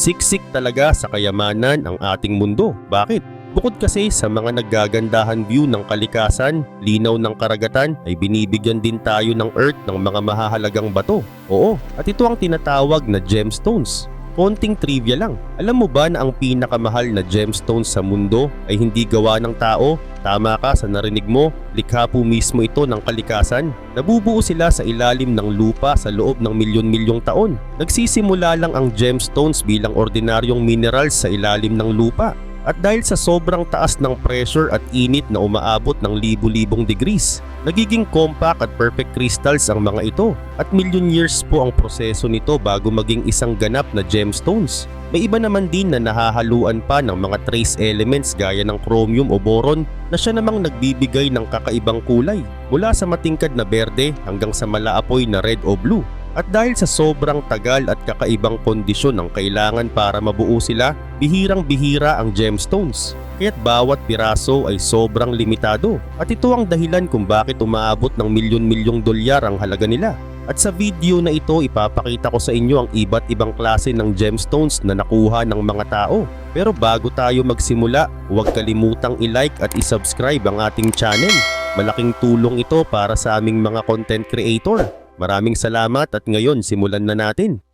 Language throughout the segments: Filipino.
Siksik talaga sa kayamanan ang ating mundo. Bakit? Bukod kasi sa mga nagagandahan view ng kalikasan, linaw ng karagatan ay binibigyan din tayo ng earth ng mga mahahalagang bato. Oo, at ito ang tinatawag na gemstones. Konting trivia lang. Alam mo ba na ang pinakamahal na gemstones sa mundo ay hindi gawa ng tao? Tama ka sa narinig mo, likha po mismo ito ng kalikasan. Nabubuo sila sa ilalim ng lupa sa loob ng milyon-milyong taon. Nagsisimula lang ang gemstones bilang ordinaryong minerals sa ilalim ng lupa. At dahil sa sobrang taas ng pressure at init na umaabot ng libu-libong degrees, nagiging compact at perfect crystals ang mga ito at million years po ang proseso nito bago maging isang ganap na gemstones. May iba naman din na nahahaluan pa ng mga trace elements gaya ng chromium o boron na siya namang nagbibigay ng kakaibang kulay mula sa matingkad na berde hanggang sa malaapoy na red o blue. At dahil sa sobrang tagal at kakaibang kondisyon ang kailangan para mabuo sila, bihirang-bihira ang gemstones. Kaya't bawat piraso ay sobrang limitado. At ito ang dahilan kung bakit umaabot ng milyon-milyong dolyar ang halaga nila. At sa video na ito ipapakita ko sa inyo ang iba't ibang klase ng gemstones na nakuha ng mga tao. Pero bago tayo magsimula, huwag kalimutang i-like at i-subscribe ang ating channel. Malaking tulong ito para sa aming mga content creator. Maraming salamat at ngayon simulan na natin.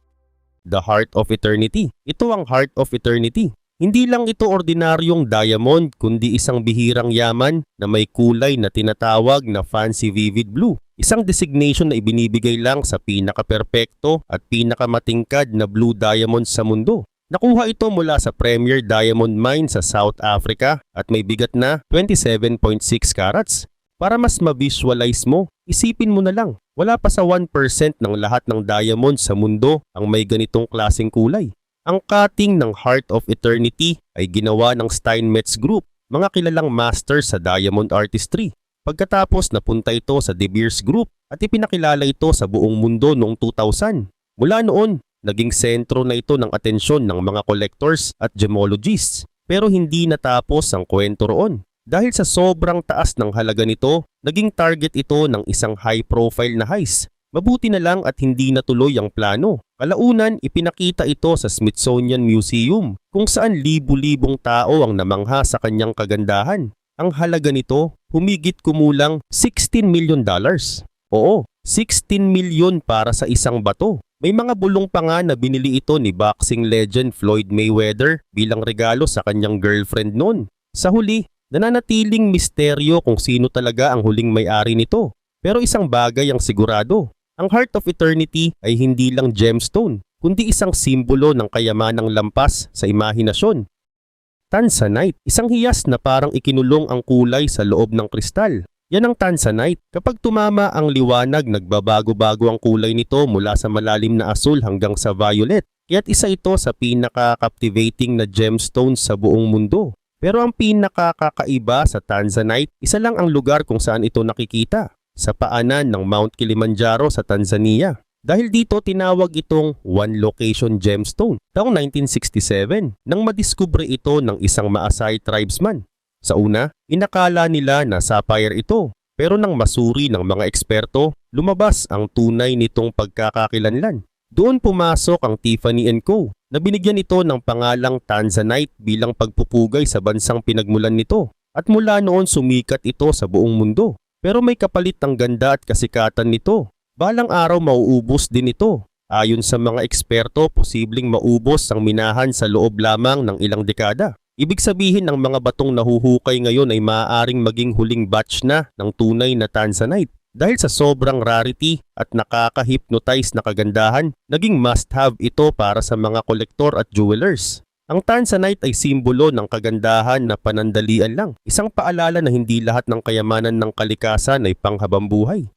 The Heart of Eternity. Ito ang Heart of Eternity. Hindi lang ito ordinaryong diamond kundi isang bihirang yaman na may kulay na tinatawag na fancy vivid blue. Isang designation na ibinibigay lang sa pinaka-perpekto at pinakamatingkad na blue diamond sa mundo. Nakuha ito mula sa Premier Diamond Mine sa South Africa at may bigat na 27.6 carats. Para mas ma-visualize mo, isipin mo na lang, wala pa sa 1% ng lahat ng diamond sa mundo ang may ganitong klaseng kulay. Ang cutting ng Heart of Eternity ay ginawa ng Steinmetz Group, mga kilalang master sa diamond artistry. Pagkatapos napunta ito sa De Beers Group at ipinakilala ito sa buong mundo noong 2000. Mula noon, naging sentro na ito ng atensyon ng mga collectors at gemologists. Pero hindi natapos ang kwento roon. Dahil sa sobrang taas ng halaga nito, naging target ito ng isang high-profile na heist. Mabuti na lang at hindi natuloy ang plano. Kalaunan, ipinakita ito sa Smithsonian Museum kung saan libu-libong tao ang namangha sa kanyang kagandahan. Ang halaga nito, humigit kumulang 16 million dollars. Oo, 16 million para sa isang bato. May mga bulong pa nga na binili ito ni boxing legend Floyd Mayweather bilang regalo sa kanyang girlfriend noon. Sa huli, Nananatiling misteryo kung sino talaga ang huling may-ari nito. Pero isang bagay ang sigurado. Ang Heart of Eternity ay hindi lang gemstone, kundi isang simbolo ng kayamanang lampas sa imahinasyon. Tanzanite, isang hiyas na parang ikinulong ang kulay sa loob ng kristal. Yan ang Tanzanite. Kapag tumama ang liwanag, nagbabago-bago ang kulay nito mula sa malalim na asul hanggang sa violet. Kaya't isa ito sa pinaka-captivating na gemstones sa buong mundo. Pero ang pinakakakaiba sa Tanzanite, isa lang ang lugar kung saan ito nakikita, sa paanan ng Mount Kilimanjaro sa Tanzania. Dahil dito tinawag itong One Location Gemstone taong 1967 nang madiskubre ito ng isang Maasai tribesman. Sa una, inakala nila na sapphire ito pero nang masuri ng mga eksperto, lumabas ang tunay nitong pagkakakilanlan. Doon pumasok ang Tiffany Co. na binigyan ito ng pangalang Tanzanite bilang pagpupugay sa bansang pinagmulan nito. At mula noon sumikat ito sa buong mundo. Pero may kapalit ang ganda at kasikatan nito. Balang araw mauubos din ito. Ayon sa mga eksperto, posibleng maubos ang minahan sa loob lamang ng ilang dekada. Ibig sabihin ang mga batong nahuhukay ngayon ay maaaring maging huling batch na ng tunay na Tanzanite. Dahil sa sobrang rarity at nakaka-hypnotize na kagandahan, naging must-have ito para sa mga kolektor at jewelers. Ang Tanzanite ay simbolo ng kagandahan na panandalian lang, isang paalala na hindi lahat ng kayamanan ng kalikasan ay panghabang buhay.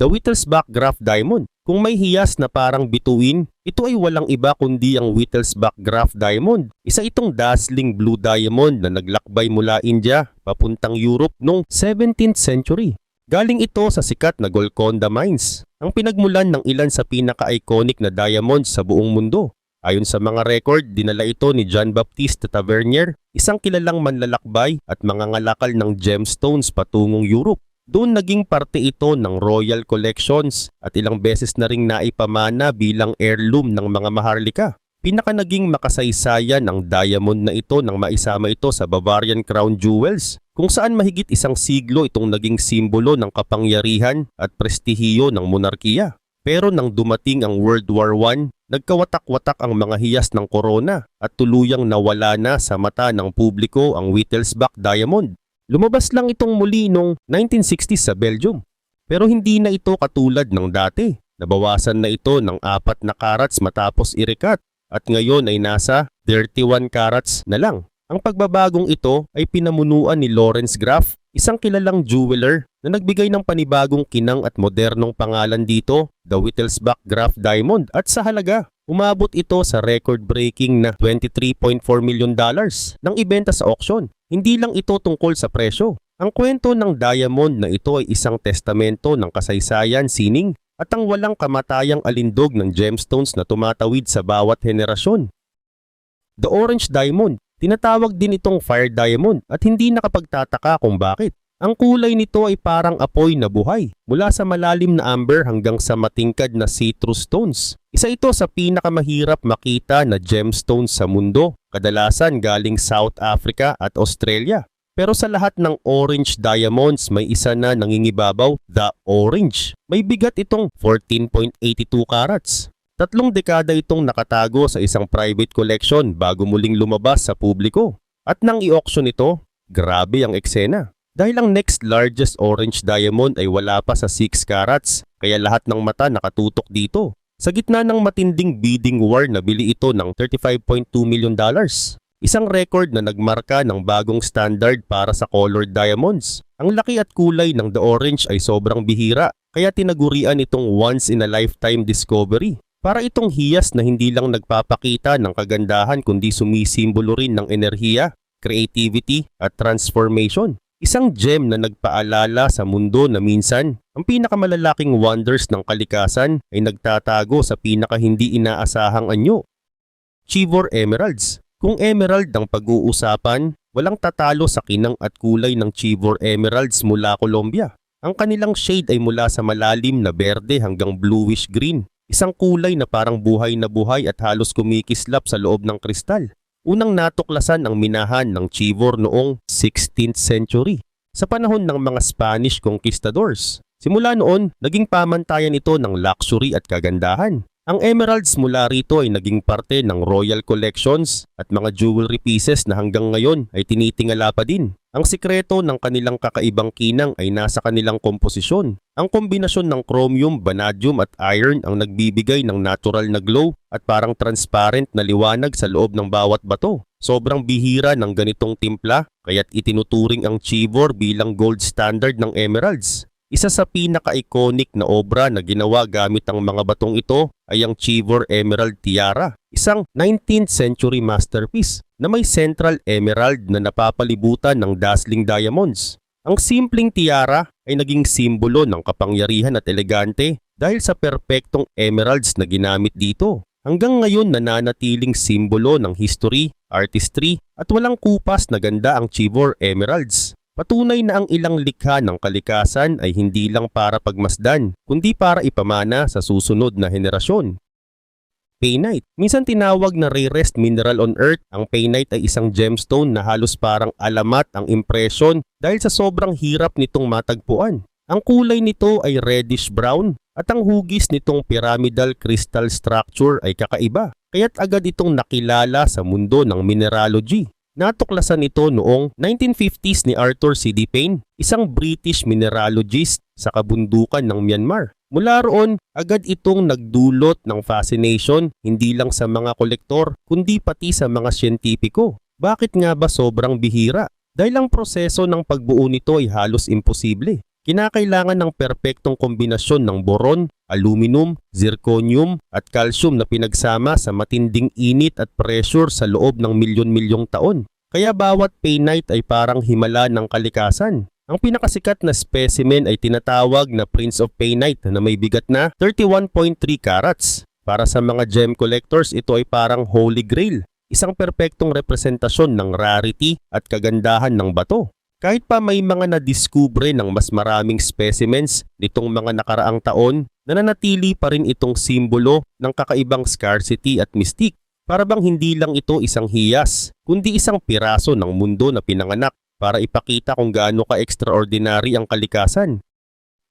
The Wittelsbach Graph Diamond. Kung may hiyas na parang bituin, ito ay walang iba kundi ang Wittelsbach Graph Diamond. Isa itong dazzling blue diamond na naglakbay mula India papuntang Europe noong 17th century. Galing ito sa sikat na Golconda Mines, ang pinagmulan ng ilan sa pinaka-iconic na diamonds sa buong mundo. Ayon sa mga record, dinala ito ni John Baptiste Tavernier, isang kilalang manlalakbay at mga ngalakal ng gemstones patungong Europe. Doon naging parte ito ng Royal Collections at ilang beses na ring naipamana bilang heirloom ng mga maharlika. Pinaka naging makasaysayan ang diamond na ito nang maisama ito sa Bavarian Crown Jewels kung saan mahigit isang siglo itong naging simbolo ng kapangyarihan at prestihiyo ng monarkiya. Pero nang dumating ang World War I, nagkawatak-watak ang mga hiyas ng korona at tuluyang nawala na sa mata ng publiko ang Wittelsbach Diamond. Lumabas lang itong muli noong 1960s sa Belgium. Pero hindi na ito katulad ng dati. Nabawasan na ito ng apat na karats matapos irikat at ngayon ay nasa 31 carats na lang. Ang pagbabagong ito ay pinamunuan ni Lawrence Graff, isang kilalang jeweler na nagbigay ng panibagong kinang at modernong pangalan dito, the Wittelsbach Graff Diamond at sa halaga. Umabot ito sa record-breaking na 23.4 million dollars nang ibenta sa auction. Hindi lang ito tungkol sa presyo. Ang kwento ng diamond na ito ay isang testamento ng kasaysayan sining at ang walang kamatayang alindog ng gemstones na tumatawid sa bawat henerasyon. The Orange Diamond, tinatawag din itong Fire Diamond at hindi nakapagtataka kung bakit. Ang kulay nito ay parang apoy na buhay, mula sa malalim na amber hanggang sa matingkad na citrus stones. Isa ito sa pinakamahirap makita na gemstones sa mundo, kadalasan galing South Africa at Australia. Pero sa lahat ng orange diamonds, may isa na nangingibabaw, the orange. May bigat itong 14.82 carats. Tatlong dekada itong nakatago sa isang private collection bago muling lumabas sa publiko. At nang i-auction ito, grabe ang eksena. Dahil ang next largest orange diamond ay wala pa sa 6 carats, kaya lahat ng mata nakatutok dito. Sa gitna ng matinding bidding war, nabili ito ng 35.2 million dollars. Isang record na nagmarka ng bagong standard para sa colored diamonds. Ang laki at kulay ng the orange ay sobrang bihira, kaya tinagurian itong once in a lifetime discovery. Para itong hiyas na hindi lang nagpapakita ng kagandahan kundi sumisimbolo rin ng enerhiya, creativity at transformation. Isang gem na nagpaalala sa mundo na minsan, ang pinakamalalaking wonders ng kalikasan ay nagtatago sa pinaka hindi inaasahang anyo. Chivor Emeralds Kung emerald ang pag-uusapan, walang tatalo sa kinang at kulay ng Chivor Emeralds mula Colombia. Ang kanilang shade ay mula sa malalim na berde hanggang bluish green, isang kulay na parang buhay na buhay at halos kumikislap sa loob ng kristal. Unang natuklasan ang minahan ng Chivor noong 16th century sa panahon ng mga Spanish conquistadors. Simula noon, naging pamantayan ito ng luxury at kagandahan. Ang emeralds mula rito ay naging parte ng royal collections at mga jewelry pieces na hanggang ngayon ay tinitingala pa din. Ang sikreto ng kanilang kakaibang kinang ay nasa kanilang komposisyon. Ang kombinasyon ng chromium, vanadium at iron ang nagbibigay ng natural na glow at parang transparent na liwanag sa loob ng bawat bato. Sobrang bihira ng ganitong timpla kaya't itinuturing ang Chivor bilang gold standard ng emeralds. Isa sa pinaka-iconic na obra na ginawa gamit ang mga batong ito ay ang Chivor Emerald Tiara, isang 19th century masterpiece na may central emerald na napapalibutan ng dazzling diamonds. Ang simpleng tiara ay naging simbolo ng kapangyarihan at elegante dahil sa perpektong emeralds na ginamit dito. Hanggang ngayon nananatiling simbolo ng history, artistry at walang kupas na ganda ang Chivor Emeralds. Patunay na ang ilang likha ng kalikasan ay hindi lang para pagmasdan, kundi para ipamana sa susunod na henerasyon. Painite. Minsan tinawag na rarest mineral on earth, ang painite ay isang gemstone na halos parang alamat ang impression dahil sa sobrang hirap nitong matagpuan. Ang kulay nito ay reddish brown at ang hugis nitong pyramidal crystal structure ay kakaiba, kaya't agad itong nakilala sa mundo ng mineralogy. Natuklasan ito noong 1950s ni Arthur C.D. Payne, isang British mineralogist sa kabundukan ng Myanmar. Mula roon, agad itong nagdulot ng fascination hindi lang sa mga kolektor kundi pati sa mga siyentipiko. Bakit nga ba sobrang bihira? Dahil ang proseso ng pagbuo nito ay halos imposible. Kinakailangan ng perpektong kombinasyon ng boron, aluminum, zirconium at calcium na pinagsama sa matinding init at pressure sa loob ng milyon-milyong taon. Kaya bawat painite ay parang himala ng kalikasan. Ang pinakasikat na specimen ay tinatawag na Prince of Painite na may bigat na 31.3 carats. Para sa mga gem collectors, ito ay parang holy grail, isang perpektong representasyon ng rarity at kagandahan ng bato. Kahit pa may mga nadiskubre ng mas maraming specimens nitong mga nakaraang taon, nananatili pa rin itong simbolo ng kakaibang scarcity at mystique. Para bang hindi lang ito isang hiyas, kundi isang piraso ng mundo na pinanganak para ipakita kung gaano ka-extraordinary ang kalikasan.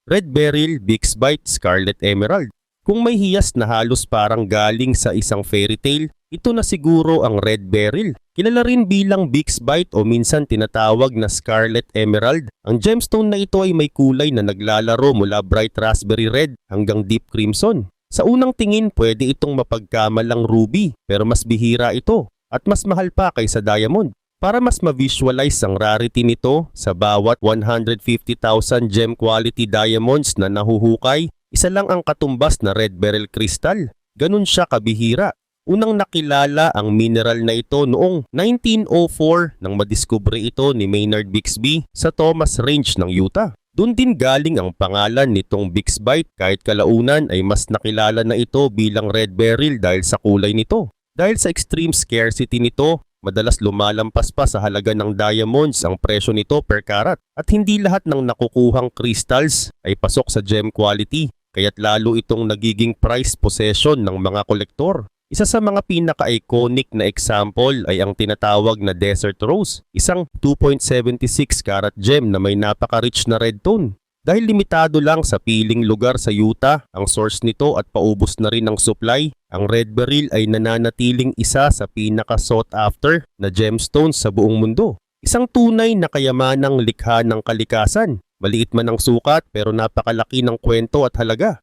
Red Beryl, Bix Bite, Scarlet Emerald. Kung may hiyas na halos parang galing sa isang fairy tale, ito na siguro ang Red Beryl. Kilala rin bilang Bix Bite o minsan tinatawag na Scarlet Emerald. Ang gemstone na ito ay may kulay na naglalaro mula bright raspberry red hanggang deep crimson. Sa unang tingin pwede itong mapagkamalang ruby pero mas bihira ito at mas mahal pa kaysa diamond. Para mas ma-visualize ang rarity nito sa bawat 150,000 gem quality diamonds na nahuhukay, isa lang ang katumbas na red beryl crystal. Ganun siya kabihira. Unang nakilala ang mineral na ito noong 1904 nang madiskubre ito ni Maynard Bixby sa Thomas Range ng Utah. Doon din galing ang pangalan nitong Bixbite kahit kalaunan ay mas nakilala na ito bilang red beryl dahil sa kulay nito. Dahil sa extreme scarcity nito, madalas lumalampas pa sa halaga ng diamonds ang presyo nito per carat at hindi lahat ng nakukuhang crystals ay pasok sa gem quality kaya't lalo itong nagiging price possession ng mga kolektor. Isa sa mga pinaka-iconic na example ay ang tinatawag na Desert Rose, isang 2.76 karat gem na may napaka-rich na red tone. Dahil limitado lang sa piling lugar sa Utah ang source nito at paubos na rin ang supply, ang red beryl ay nananatiling isa sa pinaka-sought after na gemstones sa buong mundo. Isang tunay na kayamanang likha ng kalikasan. Maliit man ang sukat pero napakalaki ng kwento at halaga.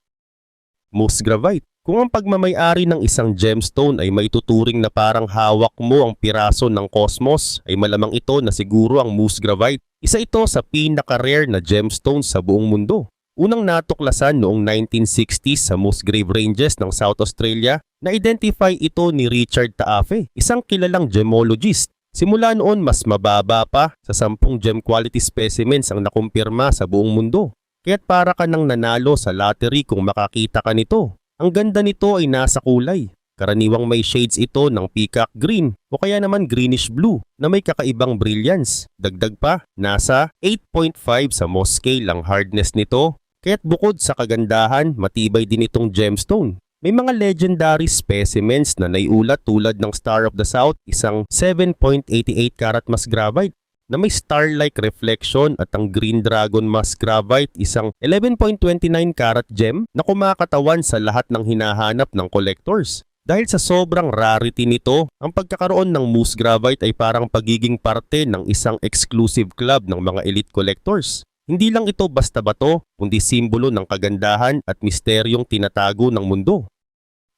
Moose Gravite Kung ang pagmamayari ng isang gemstone ay maituturing na parang hawak mo ang piraso ng cosmos, ay malamang ito na siguro ang Moose Gravite. Isa ito sa pinaka-rare na gemstone sa buong mundo. Unang natuklasan noong 1960s sa Moose Grave Ranges ng South Australia, na-identify ito ni Richard Taafe, isang kilalang gemologist. Simula noon mas mababa pa sa 10 gem quality specimens ang nakumpirma sa buong mundo. Kaya't para ka nang nanalo sa lottery kung makakita ka nito. Ang ganda nito ay nasa kulay. Karaniwang may shades ito ng peacock green o kaya naman greenish blue na may kakaibang brilliance. Dagdag pa, nasa 8.5 sa Mohs scale ang hardness nito. Kaya't bukod sa kagandahan, matibay din itong gemstone. May mga legendary specimens na naiulat tulad ng Star of the South, isang 7.88 karat mass gravite na may star-like reflection at ang Green Dragon Mass Gravite isang 11.29 karat gem na kumakatawan sa lahat ng hinahanap ng collectors. Dahil sa sobrang rarity nito, ang pagkakaroon ng Moose Gravite ay parang pagiging parte ng isang exclusive club ng mga elite collectors. Hindi lang ito basta bato, kundi simbolo ng kagandahan at misteryong tinatago ng mundo.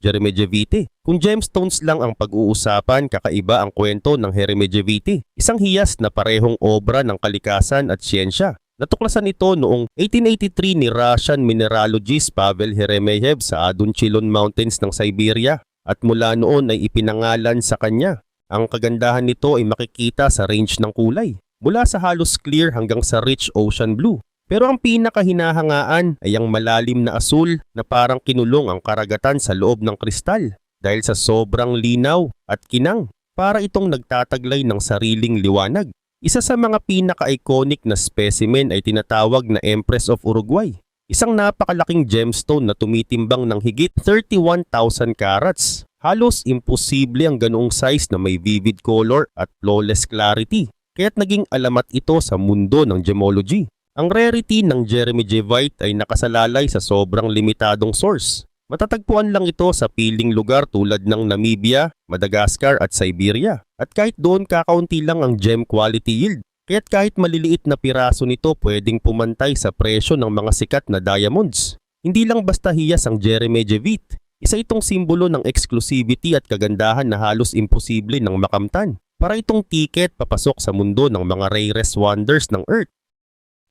Jeremejevite. Kung gemstones lang ang pag-uusapan, kakaiba ang kwento ng Heremejevite, isang hiyas na parehong obra ng kalikasan at siyensya. Natuklasan ito noong 1883 ni Russian mineralogist Pavel Heremeyev sa Adunchilon Mountains ng Siberia at mula noon ay ipinangalan sa kanya. Ang kagandahan nito ay makikita sa range ng kulay, mula sa halos clear hanggang sa rich ocean blue. Pero ang pinakahinahangaan ay ang malalim na asul na parang kinulong ang karagatan sa loob ng kristal dahil sa sobrang linaw at kinang para itong nagtataglay ng sariling liwanag. Isa sa mga pinaka-iconic na specimen ay tinatawag na Empress of Uruguay. Isang napakalaking gemstone na tumitimbang ng higit 31,000 carats. Halos imposible ang ganoong size na may vivid color at flawless clarity. Kaya't naging alamat ito sa mundo ng gemology. Ang rarity ng Jeremy Jevite ay nakasalalay sa sobrang limitadong source. Matatagpuan lang ito sa piling lugar tulad ng Namibia, Madagascar at Siberia. At kahit doon kakaunti lang ang gem quality yield. Kaya't kahit maliliit na piraso nito pwedeng pumantay sa presyo ng mga sikat na diamonds. Hindi lang basta hiyas ang Jeremy Jevite. Isa itong simbolo ng exclusivity at kagandahan na halos imposible ng makamtan. Para itong ticket papasok sa mundo ng mga rarest wonders ng Earth.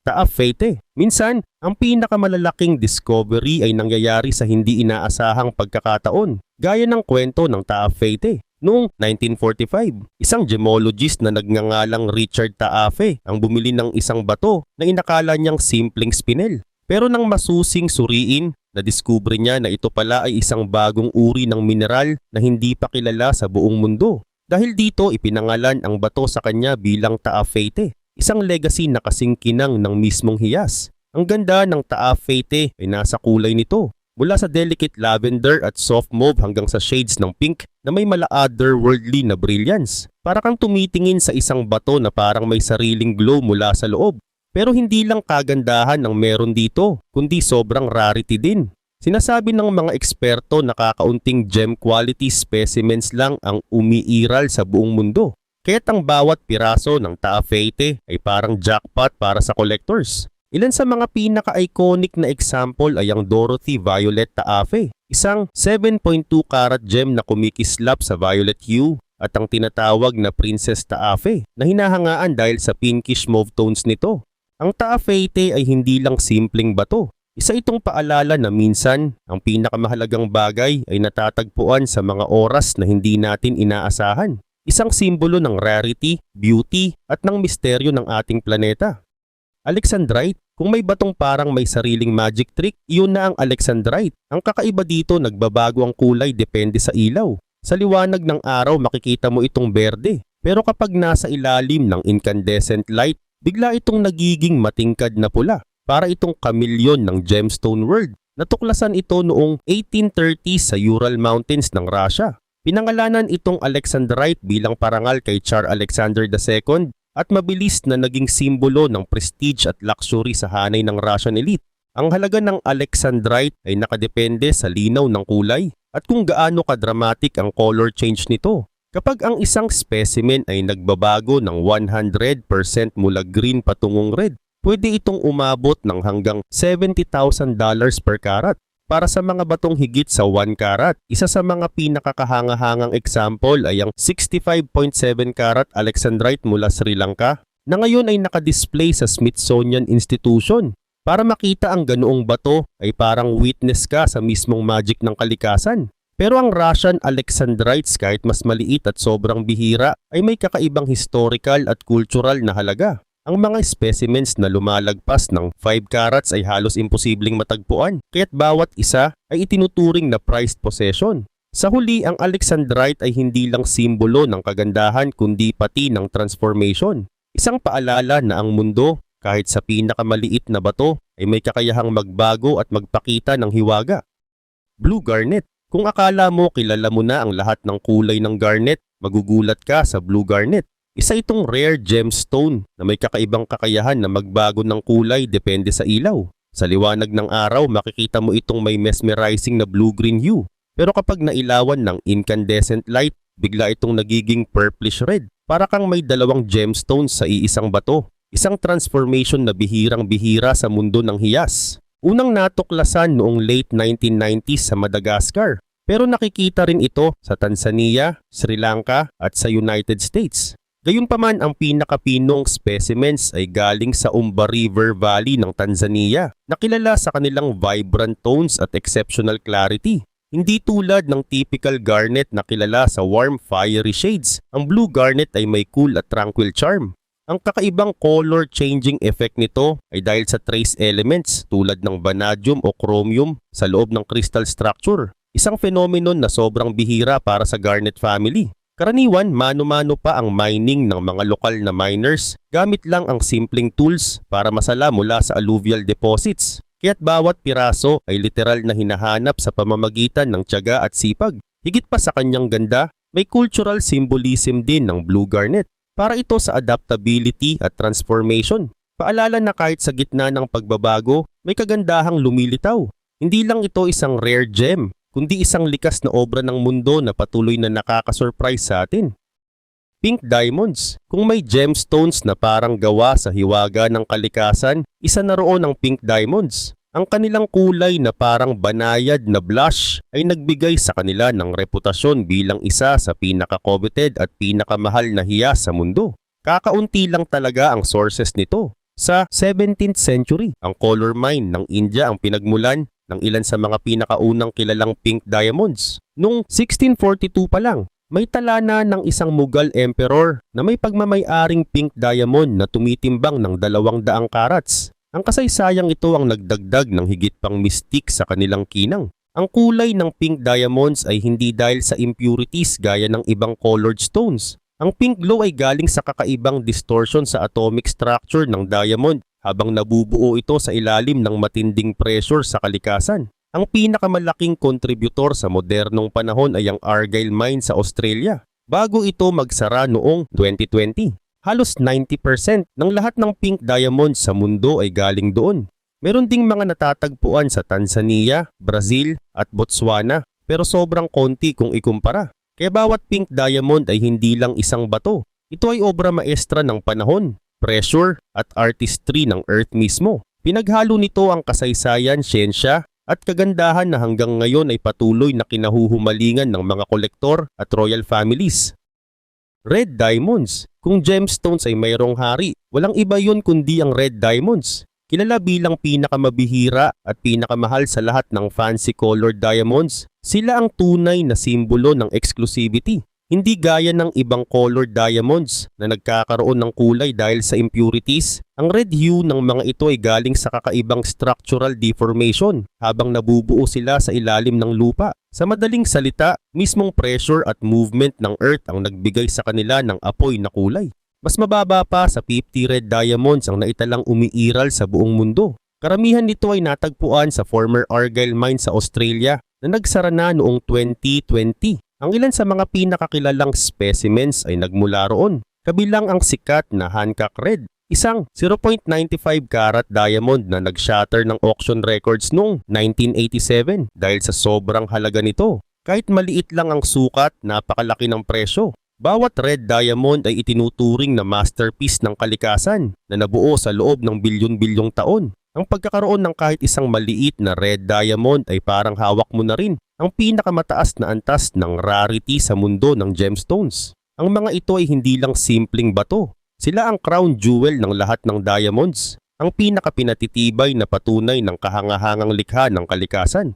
Taafete. Minsan, ang pinakamalalaking discovery ay nangyayari sa hindi inaasahang pagkakataon, gaya ng kwento ng Taafete. Noong 1945, isang gemologist na nagngangalang Richard Taafe ang bumili ng isang bato na inakala niyang simpleng spinel. Pero nang masusing suriin, nadiskubre niya na ito pala ay isang bagong uri ng mineral na hindi pa kilala sa buong mundo. Dahil dito ipinangalan ang bato sa kanya bilang Taafete isang legacy na kasing kinang ng mismong hiyas. Ang ganda ng Taafete ay nasa kulay nito. Mula sa delicate lavender at soft mauve hanggang sa shades ng pink na may mala otherworldly na brilliance. Para kang tumitingin sa isang bato na parang may sariling glow mula sa loob. Pero hindi lang kagandahan ang meron dito, kundi sobrang rarity din. Sinasabi ng mga eksperto na kakaunting gem quality specimens lang ang umiiral sa buong mundo. Kaya't ang bawat piraso ng Taafete ay parang jackpot para sa collectors. Ilan sa mga pinaka-iconic na example ay ang Dorothy Violet Taafe, isang 7.2 karat gem na kumikislap sa violet hue at ang tinatawag na Princess Taafe na hinahangaan dahil sa pinkish mauve tones nito. Ang Taafete ay hindi lang simpleng bato. Isa itong paalala na minsan ang pinakamahalagang bagay ay natatagpuan sa mga oras na hindi natin inaasahan. Isang simbolo ng rarity, beauty at ng misteryo ng ating planeta. Alexandrite, kung may batong parang may sariling magic trick, iyon na ang Alexandrite. Ang kakaiba dito nagbabago ang kulay depende sa ilaw. Sa liwanag ng araw makikita mo itong berde. Pero kapag nasa ilalim ng incandescent light, bigla itong nagiging matingkad na pula. Para itong kamilyon ng gemstone world. Natuklasan ito noong 1830 sa Ural Mountains ng Russia. Pinangalanan itong Alexandrite bilang parangal kay Tsar Alexander II at mabilis na naging simbolo ng prestige at luxury sa hanay ng Russian elite. Ang halaga ng Alexandrite ay nakadepende sa linaw ng kulay at kung gaano kadramatic ang color change nito. Kapag ang isang specimen ay nagbabago ng 100% mula green patungong red, pwede itong umabot ng hanggang $70,000 per karat. Para sa mga batong higit sa 1 karat, isa sa mga pinakakahangahangang example ay ang 65.7 karat Alexandrite mula Sri Lanka na ngayon ay nakadisplay sa Smithsonian Institution. Para makita ang ganoong bato ay parang witness ka sa mismong magic ng kalikasan. Pero ang Russian Alexandrites kahit mas maliit at sobrang bihira ay may kakaibang historical at cultural na halaga. Ang mga specimens na lumalagpas ng 5 carats ay halos imposibleng matagpuan, kaya't bawat isa ay itinuturing na prized possession. Sa huli, ang Alexandrite ay hindi lang simbolo ng kagandahan kundi pati ng transformation. Isang paalala na ang mundo, kahit sa pinakamaliit na bato, ay may kakayahang magbago at magpakita ng hiwaga. Blue Garnet Kung akala mo kilala mo na ang lahat ng kulay ng garnet, magugulat ka sa Blue Garnet. Isa itong rare gemstone na may kakaibang kakayahan na magbago ng kulay depende sa ilaw. Sa liwanag ng araw, makikita mo itong may mesmerizing na blue-green hue. Pero kapag nailawan ng incandescent light, bigla itong nagiging purplish red. Para kang may dalawang gemstones sa iisang bato. Isang transformation na bihirang-bihira sa mundo ng hiyas. Unang natuklasan noong late 1990s sa Madagascar. Pero nakikita rin ito sa Tanzania, Sri Lanka at sa United States. Gayunpaman ang pinakapinong specimens ay galing sa Umba River Valley ng Tanzania na kilala sa kanilang vibrant tones at exceptional clarity. Hindi tulad ng typical garnet na kilala sa warm fiery shades, ang blue garnet ay may cool at tranquil charm. Ang kakaibang color changing effect nito ay dahil sa trace elements tulad ng vanadium o chromium sa loob ng crystal structure, isang phenomenon na sobrang bihira para sa garnet family. Karaniwan, mano-mano pa ang mining ng mga lokal na miners gamit lang ang simpleng tools para masala mula sa alluvial deposits. Kaya't bawat piraso ay literal na hinahanap sa pamamagitan ng tiyaga at sipag. Higit pa sa kanyang ganda, may cultural symbolism din ng blue garnet para ito sa adaptability at transformation. Paalala na kahit sa gitna ng pagbabago, may kagandahang lumilitaw. Hindi lang ito isang rare gem, kundi isang likas na obra ng mundo na patuloy na nakakasurprise sa atin. Pink Diamonds Kung may gemstones na parang gawa sa hiwaga ng kalikasan, isa na roon ang Pink Diamonds. Ang kanilang kulay na parang banayad na blush ay nagbigay sa kanila ng reputasyon bilang isa sa pinaka-coveted at pinakamahal na hiyas sa mundo. Kakaunti lang talaga ang sources nito. Sa 17th century, ang color mine ng India ang pinagmulan ng ilan sa mga pinakaunang kilalang pink diamonds. Noong 1642 pa lang, may tala na ng isang Mughal emperor na may pagmamayaring pink diamond na tumitimbang ng dalawang daang karats. Ang kasaysayang ito ang nagdagdag ng higit pang mystic sa kanilang kinang. Ang kulay ng pink diamonds ay hindi dahil sa impurities gaya ng ibang colored stones. Ang pink glow ay galing sa kakaibang distortion sa atomic structure ng diamond habang nabubuo ito sa ilalim ng matinding pressure sa kalikasan. Ang pinakamalaking kontributor sa modernong panahon ay ang Argyle Mine sa Australia bago ito magsara noong 2020. Halos 90% ng lahat ng pink diamonds sa mundo ay galing doon. Meron ding mga natatagpuan sa Tanzania, Brazil at Botswana pero sobrang konti kung ikumpara. Kaya bawat pink diamond ay hindi lang isang bato. Ito ay obra maestra ng panahon, pressure at artistry ng Earth mismo. Pinaghalo nito ang kasaysayan, siyensya at kagandahan na hanggang ngayon ay patuloy na kinahuhumalingan ng mga kolektor at royal families. Red Diamonds. Kung gemstones ay mayroong hari, walang iba yun kundi ang Red Diamonds. Kilala bilang pinakamabihira at pinakamahal sa lahat ng fancy colored diamonds, sila ang tunay na simbolo ng exclusivity. Hindi gaya ng ibang colored diamonds na nagkakaroon ng kulay dahil sa impurities, ang red hue ng mga ito ay galing sa kakaibang structural deformation habang nabubuo sila sa ilalim ng lupa. Sa madaling salita, mismong pressure at movement ng earth ang nagbigay sa kanila ng apoy na kulay. Mas mababa pa sa 50 red diamonds ang naitalang umiiral sa buong mundo. Karamihan nito ay natagpuan sa former Argyle Mine sa Australia na nagsara na noong 2020. Ang ilan sa mga pinakakilalang specimens ay nagmula roon, kabilang ang sikat na Hancock Red, isang 0.95 karat diamond na nag-shatter ng auction records noong 1987 dahil sa sobrang halaga nito. Kahit maliit lang ang sukat, napakalaki ng presyo. Bawat red diamond ay itinuturing na masterpiece ng kalikasan na nabuo sa loob ng bilyon-bilyong taon. Ang pagkakaroon ng kahit isang maliit na red diamond ay parang hawak mo na rin ang pinakamataas na antas ng rarity sa mundo ng gemstones. Ang mga ito ay hindi lang simpleng bato. Sila ang crown jewel ng lahat ng diamonds, ang pinakapinatitibay na patunay ng kahangahangang likha ng kalikasan.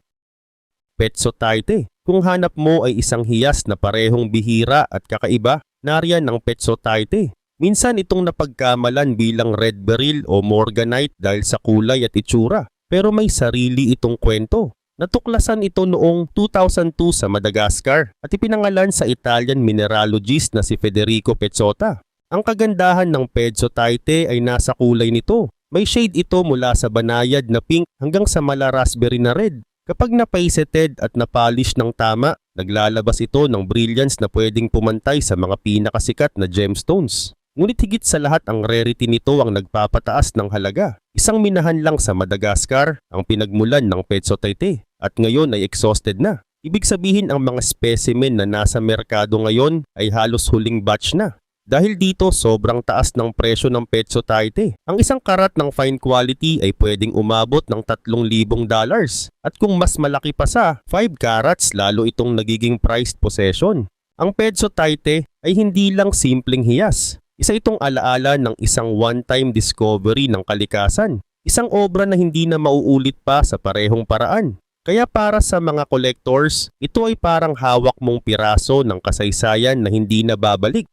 Petsotaite. Kung hanap mo ay isang hiyas na parehong bihira at kakaiba, nariyan ang Petsotaite. Minsan itong napagkamalan bilang red beryl o morganite dahil sa kulay at itsura, pero may sarili itong kwento. Natuklasan ito noong 2002 sa Madagascar at ipinangalan sa Italian mineralogist na si Federico Pezzotta. Ang kagandahan ng Pezzotaite ay nasa kulay nito. May shade ito mula sa banayad na pink hanggang sa mala raspberry na red. Kapag napaiseted at napolish ng tama, naglalabas ito ng brilliance na pwedeng pumantay sa mga pinakasikat na gemstones. Ngunit higit sa lahat ang rarity nito ang nagpapataas ng halaga. Isang minahan lang sa Madagascar ang pinagmulan ng Petsotaite at ngayon ay exhausted na. Ibig sabihin ang mga specimen na nasa merkado ngayon ay halos huling batch na. Dahil dito sobrang taas ng presyo ng Petsotaite. Ang isang karat ng fine quality ay pwedeng umabot ng 3,000 dollars. At kung mas malaki pa sa 5 carats lalo itong nagiging prized possession. Ang Petsotaite ay hindi lang simpleng hiyas. Isa itong alaala ng isang one-time discovery ng kalikasan. Isang obra na hindi na mauulit pa sa parehong paraan. Kaya para sa mga collectors, ito ay parang hawak mong piraso ng kasaysayan na hindi na babalik.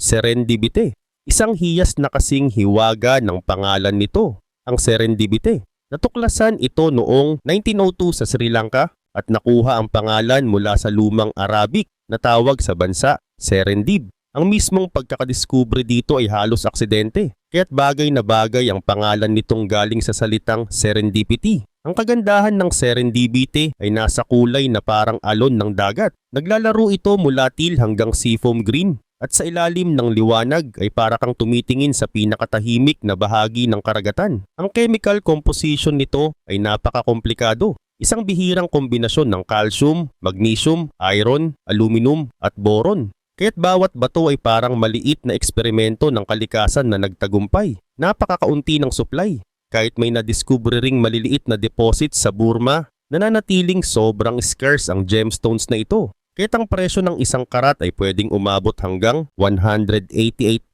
Serendipity. Isang hiyas na kasing hiwaga ng pangalan nito, ang serendipity. Natuklasan ito noong 1902 sa Sri Lanka at nakuha ang pangalan mula sa lumang Arabic na tawag sa bansa, Serendib. Ang mismong pagkakadiskubre dito ay halos aksidente, kaya't bagay na bagay ang pangalan nitong galing sa salitang serendipity. Ang kagandahan ng serendipity ay nasa kulay na parang alon ng dagat. Naglalaro ito mula teal hanggang seafoam green at sa ilalim ng liwanag ay para kang tumitingin sa pinakatahimik na bahagi ng karagatan. Ang chemical composition nito ay napakakomplikado. Isang bihirang kombinasyon ng calcium, magnesium, iron, aluminum at boron. Kaya't bawat bato ay parang maliit na eksperimento ng kalikasan na nagtagumpay. Napakakaunti ng supply. Kahit may nadiskubre ring maliliit na deposit sa Burma, nananatiling sobrang scarce ang gemstones na ito. Kaya't ang presyo ng isang karat ay pwedeng umabot hanggang $188,000.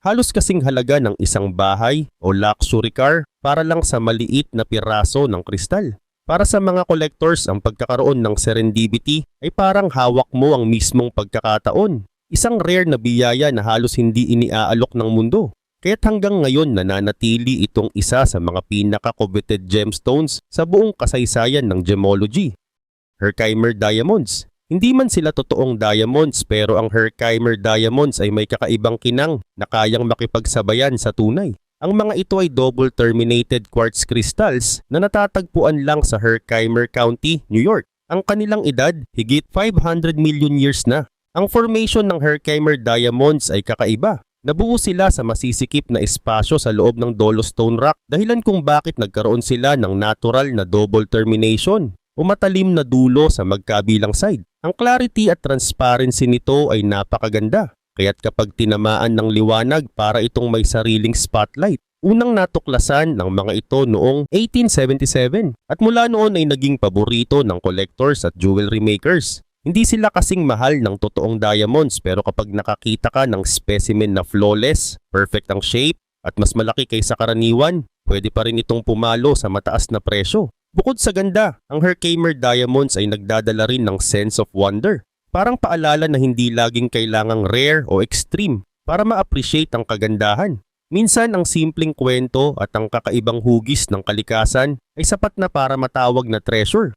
Halos kasing halaga ng isang bahay o luxury car para lang sa maliit na piraso ng kristal. Para sa mga collectors, ang pagkakaroon ng serendipity ay parang hawak mo ang mismong pagkakataon. Isang rare na biyaya na halos hindi iniaalok ng mundo. Kaya't hanggang ngayon nananatili itong isa sa mga pinaka-coveted gemstones sa buong kasaysayan ng gemology. Herkimer Diamonds Hindi man sila totoong diamonds pero ang Herkimer Diamonds ay may kakaibang kinang na kayang makipagsabayan sa tunay. Ang mga ito ay double terminated quartz crystals na natatagpuan lang sa Herkimer County, New York. Ang kanilang edad, higit 500 million years na. Ang formation ng Herkimer diamonds ay kakaiba. Nabuo sila sa masisikip na espasyo sa loob ng dolostone rock dahilan kung bakit nagkaroon sila ng natural na double termination o matalim na dulo sa magkabilang side. Ang clarity at transparency nito ay napakaganda. Kaya't kapag tinamaan ng liwanag para itong may sariling spotlight, unang natuklasan ng mga ito noong 1877 at mula noon ay naging paborito ng collectors at jewelry makers. Hindi sila kasing mahal ng totoong diamonds pero kapag nakakita ka ng specimen na flawless, perfect ang shape at mas malaki kaysa karaniwan, pwede pa rin itong pumalo sa mataas na presyo. Bukod sa ganda, ang Herkimer Diamonds ay nagdadala rin ng sense of wonder. Parang paalala na hindi laging kailangang rare o extreme para ma-appreciate ang kagandahan. Minsan ang simpleng kwento at ang kakaibang hugis ng kalikasan ay sapat na para matawag na treasure.